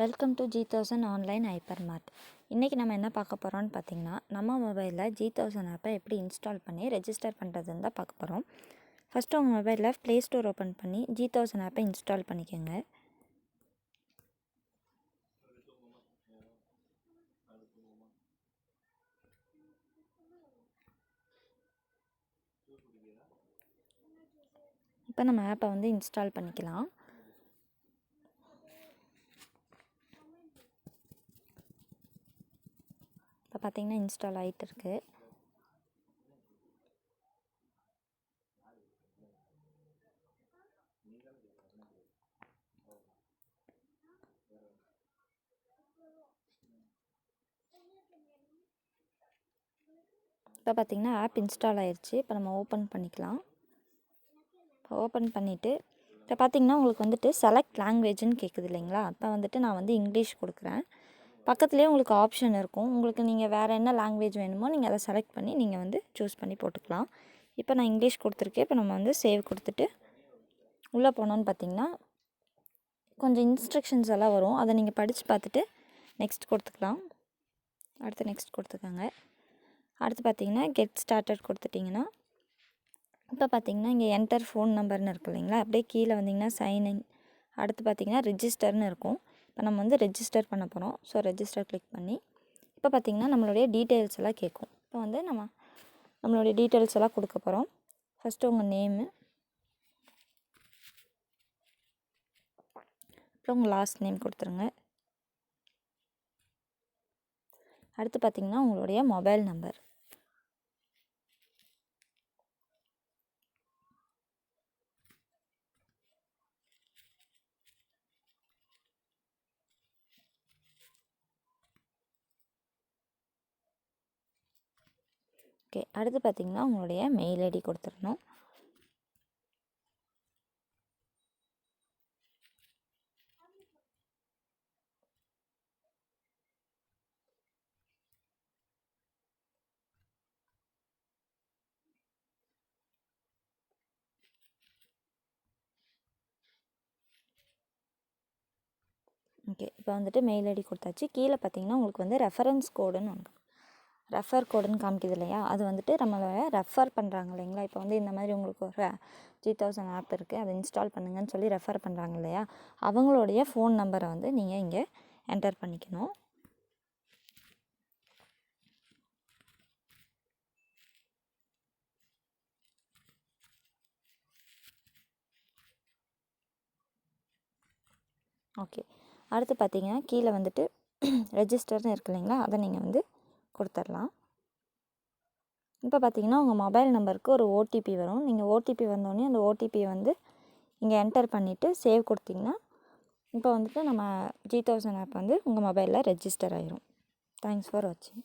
Welcome to G thousand online hyper mart இன்றைக்கி நம்ம என்ன பார்க்க போகிறோம்னு பார்த்தீங்கன்னா நம்ம மொபைலில் ஜி தௌசண்ட் ஆப்பை எப்படி இன்ஸ்டால் பண்ணி ரெஜிஸ்டர் பண்ணுறதுன்னு தான் பார்க்க போகிறோம் ஃபஸ்ட்டு உங்கள் மொபைலில் ப்ளே ஸ்டோர் ஓப்பன் பண்ணி ஜி தௌசண்ட் ஆப்பை இன்ஸ்டால் பண்ணிக்கோங்க. இப்போ நம்ம ஆப்பை வந்து இன்ஸ்டால் பண்ணிக்கலாம். இப்போ பார்த்தீங்கன்னா இன்ஸ்டால் ஆகிட்டு இருக்கு இப்போ பார்த்தீங்கன்னா ஆப் இன்ஸ்டால் ஆயிடுச்சு இப்போ நம்ம ஓப்பன் பண்ணிக்கலாம். இப்போ ஓப்பன் பண்ணிவிட்டு இப்போ பார்த்தீங்கன்னா உங்களுக்கு வந்துட்டு செலக்ட் லாங்குவேஜ்னு கேட்குது இல்லைங்களா? இப்போ வந்துட்டு நான் வந்து இங்கிலீஷ் கொடுக்குறேன். பக்கத்துலேயே உங்களுக்கு ஆப்ஷன் இருக்கும். உங்களுக்கு நீங்கள் வேறு என்ன லாங்குவேஜ் வேணுமோ நீங்கள் அதை செலக்ட் பண்ணி நீங்கள் வந்து சூஸ் பண்ணி போட்டுக்கலாம். இப்போ நான் இங்கிலீஷ் கொடுத்துருக்கேன். இப்போ நம்ம வந்து சேவ் கொடுத்துட்டு உள்ளே போனோன்னு பார்த்தீங்கன்னா கொஞ்சம் இன்ஸ்ட்ரக்ஷன்ஸ் எல்லாம் வரும். அதை நீங்கள் படித்து பார்த்துட்டு நெக்ஸ்ட் கொடுத்துக்கலாம். அடுத்து நெக்ஸ்ட் கொடுத்துக்கோங்க. அடுத்து பார்த்தீங்கன்னா கெட் ஸ்டார்டட் கொடுத்துட்டிங்கன்னா இப்போ பார்த்தீங்கன்னா இங்கே என்டர் ஃபோன் நம்பர்னு இருக்கு இல்லைங்களா? அப்படியே கீழே வந்தீங்கன்னா சைன்இன் அடுத்து பார்த்தீங்கன்னா ரிஜிஸ்டர்னு இருக்கும். இப்போ நம்ம வந்து ரெஜிஸ்டர் பண்ண போகிறோம் ஸோ ரெஜிஸ்டர் கிளிக் பண்ணி இப்போ பார்த்திங்கன்னா நம்மளுடைய டீட்டெயில்ஸ் எல்லாம் கேட்கும். இப்போ வந்து நம்ம நம்மளுடைய டீட்டெயில்ஸ் எல்லாம் கொடுக்க போகிறோம் ஃபஸ்ட்டு உங்கள் நேமு அப்புறம் உங்கள் லாஸ்ட் நேம் கொடுத்துருங்க. அடுத்து பார்த்தீங்கன்னா உங்களுடைய மொபைல் நம்பர் ஓகே. அடுத்து பார்த்தீங்கன்னா உங்களுடைய மெயில் ஐடி கொடுத்துடணும். ஓகே. இப்போ வந்துட்டு மெயில் ஐடி கொடுத்தாச்சு. கீழே பார்த்தீங்கன்னா உங்களுக்கு வந்து ரெஃபரன்ஸ் கோடுன்னு ஒன்று ரெஃபர் கோடுன்னு காமிக்குது இல்லையா? அது வந்துட்டு நம்மளை ரெஃபர் பண்ணுறாங்க இல்லைங்களா? இப்போ வந்து இந்த மாதிரி உங்களுக்கு ஒரு ஜி தௌசண்ட் ஆப் இருக்குது அதை இன்ஸ்டால் பண்ணுங்கன்னு சொல்லி ரெஃபர் பண்ணுறாங்க இல்லையா? அவங்களுடைய ஃபோன் நம்பரை வந்து நீங்கள் இங்கே என்டர் பண்ணிக்கணும். ஓகே அடுத்து பார்த்தீங்கன்னா கீழே வந்துட்டு ரெஜிஸ்டர்னு இருக்கு இல்லைங்களா? அதை நீங்கள் வந்து கொடுத்துடலாம் இப்போ பார்த்தீங்கன்னா உங்கள் மொபைல் நம்பருக்கு ஒரு ஓடிபி வரும். நீங்கள் ஓடிபி வந்தோடனே அந்த ஓடிபியை வந்து இங்கே என்டர் பண்ணிவிட்டு சேவ் கொடுத்தீங்கன்னா இப்போ வந்துட்டு நம்ம ஜி தௌசண்ட் ஆப் வந்து உங்கள் மொபைலில் ரெஜிஸ்டர் ஆயிரும். தேங்க்ஸ் ஃபார் வாட்சிங்